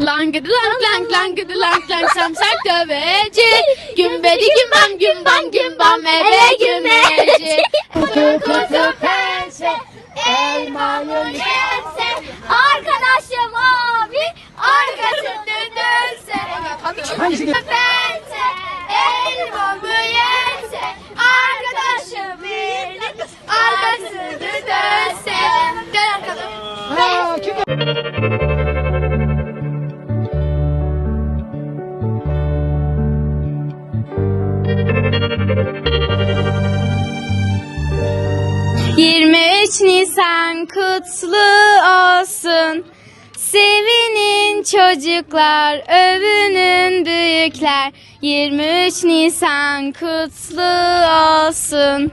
Langıdı lang lang langıdı lang lang samsak dövecek. Gümbedi gümbam gümbam gümbam eve gümecek. Kuzu kuzu pense elmalı yense. Arkadaşım abi arkasını dönse. Kuzu kuzu pense elmalı yense. Arkadaşım benim arkasını dönse. Dön arkadaşım. 23 Nisan kutlu olsun. Sevinin çocuklar, övünün büyükler. 23 Nisan kutlu olsun.